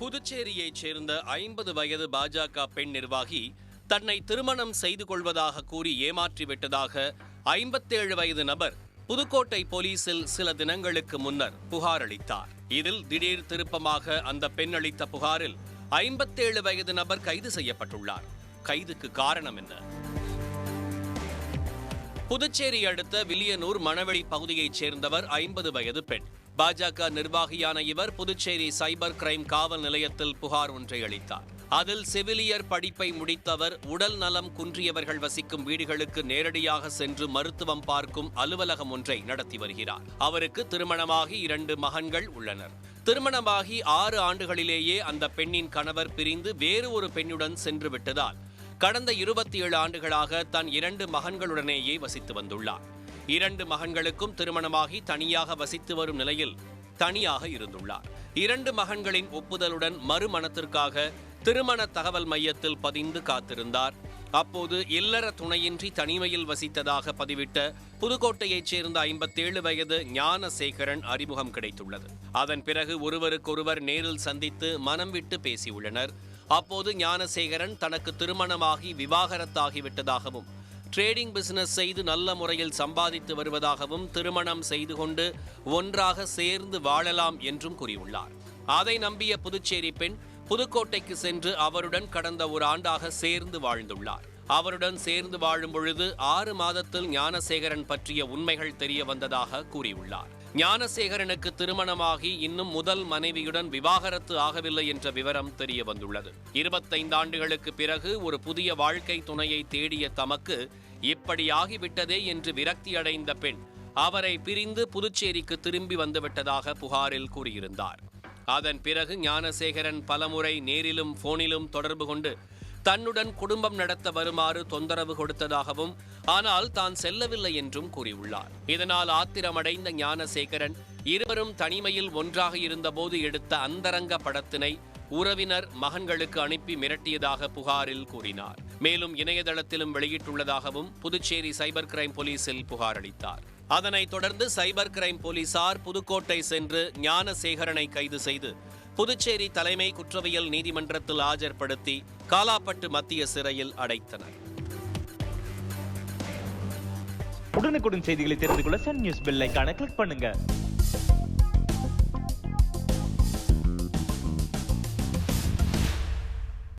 புதுச்சேரியைச் சேர்ந்த ஐம்பது வயது பாஜக பெண் நிர்வாகி தன்னை திருமணம் செய்து கொள்வதாக கூறி ஏமாற்றிவிட்டதாக ஐம்பத்தேழு வயது நபர் புதுக்கோட்டை போலீசில் சில தினங்களுக்கு முன்னர் புகார் அளித்தார். இதில் திடீர் திருப்பமாக அந்த பெண் அளித்த புகாரில் ஐம்பத்தேழு வயது நபர் கைது செய்யப்பட்டுள்ளார். கைதுக்கு காரணம் என்ன? புதுச்சேரி அடுத்த வில்லியனூர் மணவெளி பகுதியைச் சேர்ந்தவர் ஐம்பது வயது பெண். பாஜக நிர்வாகியான இவர் புதுச்சேரி சைபர் கிரைம் காவல் நிலையத்தில் புகார் ஒன்றை அளித்தார். அதில் செவிலியர் படிப்பை முடித்தவர் உடல் நலம் குன்றியவர்கள் வசிக்கும் வீடுகளுக்கு நேரடியாக சென்று மருத்துவம் பார்க்கும் அலுவலகம் ஒன்றை நடத்தி வருகிறார். அவருக்கு திருமணமாகி இரண்டு மகன்கள் உள்ளனர். திருமணமாகி ஆறு ஆண்டுகளிலேயே அந்த பெண்ணின் கணவர் பிரிந்து வேறு ஒரு பெண்ணுடன் சென்று விட்டதால் கடந்த இருபத்தி ஏழு ஆண்டுகளாக தன் இரண்டு மகன்களுடனேயே வசித்து வந்துள்ளார். இரண்டு மகன்களுக்கும் திருமணமாகி தனியாக வசித்து வரும் நிலையில் தனியாக இருந்துள்ளார். இரண்டு மகன்களின் ஒப்புதலுடன் மறுமணத்திற்காக திருமண தகவல் மையத்தில் பதிந்து காத்திருந்தார். அப்போது இல்லற துணையின்றி தனிமையில் வசித்ததாக பதிவிட்ட புதுக்கோட்டையைச் சேர்ந்த ஐம்பத்தேழு வயது ஞானசேகரன் அறிமுகம் கிடைத்துள்ளது. அதன் பிறகு ஒருவருக்கொருவர் நேரில் சந்தித்து மனம் விட்டு பேசியுள்ளனர். அப்போது ஞானசேகரன் தனக்கு திருமணமாகி விவாகரத்தாகிவிட்டதாகவும் ட்ரேடிங் பிசினஸ் செய்து நல்ல முறையில் சம்பாதித்து வருவதாகவும் திருமணம் செய்து கொண்டு ஒன்றாக சேர்ந்து வாழலாம் என்றும் கூறியுள்ளார். அதை நம்பிய புதுச்சேரி பெண் புதுக்கோட்டைக்கு சென்று அவருடன் கடந்த ஒரு ஆண்டாக சேர்ந்து வாழ்ந்துள்ளார். அவருடன் சேர்ந்து வாழும் பொழுது ஆறு மாதத்தில் ஞானசேகரன் பற்றிய உண்மைகள் தெரிய வந்ததாக கூறியுள்ளார். ஞானசேகரனுக்கு திருமணமாகி இன்னும் முதல் மனைவியுடன் விவாகரத்து ஆகவில்லை என்ற விவரம் தெரிய வந்துள்ளது. இருபத்தைந்து ஆண்டுகளுக்கு பிறகு ஒரு புதிய வாழ்க்கை துணையை தேடிய தமக்கு இப்படி ஆகிவிட்டதே என்று விரக்தி அடைந்த பெண் அவரை பிரிந்து புதுச்சேரிக்கு திரும்பி வந்துவிட்டதாக புகாரில் கூறியிருந்தார். அதன் பிறகு ஞானசேகரன் பலமுறை நேரிலும் போனிலும் தொடர்பு கொண்டு தன்னுடன் குடும்பம் நடத்த வருமாறு தொந்தரவு கொடுத்ததாகவும் ஆனால் தான் செல்லவில்லை என்றும் கூறியுள்ளார். இதனால் ஆத்திரமடைந்த ஞானசேகரன் இருவரும் தனிமையில் ஒன்றாக இருந்தபோது எடுத்த அந்தரங்க படத்தினை உறவினர் மகன்களுக்கு அனுப்பி மிரட்டியதாக புகாரில் கூறினார். மேலும் இணையதளத்திலும் வெளியிட்டுள்ளதாகவும் புதுச்சேரி சைபர் கிரைம் போலீசில் புகார் அளித்தார் அதனைத் தொடர்ந்து சைபர் கிரைம் போலீசார் புதுக்கோட்டை சென்று ஞானசேகரனை கைது செய்து புதுச்சேரி தலைமை குற்றவியல் நீதிமன்றத்தில் ஆஜர்படுத்தி காலாப்பட்டு மத்திய சிறையில் அடைத்தனர். உடனுக்குடன் செய்திகளை தெரிந்து கொள்ள சன் நியூஸ் பெல் கிளிக் பண்ணுங்க.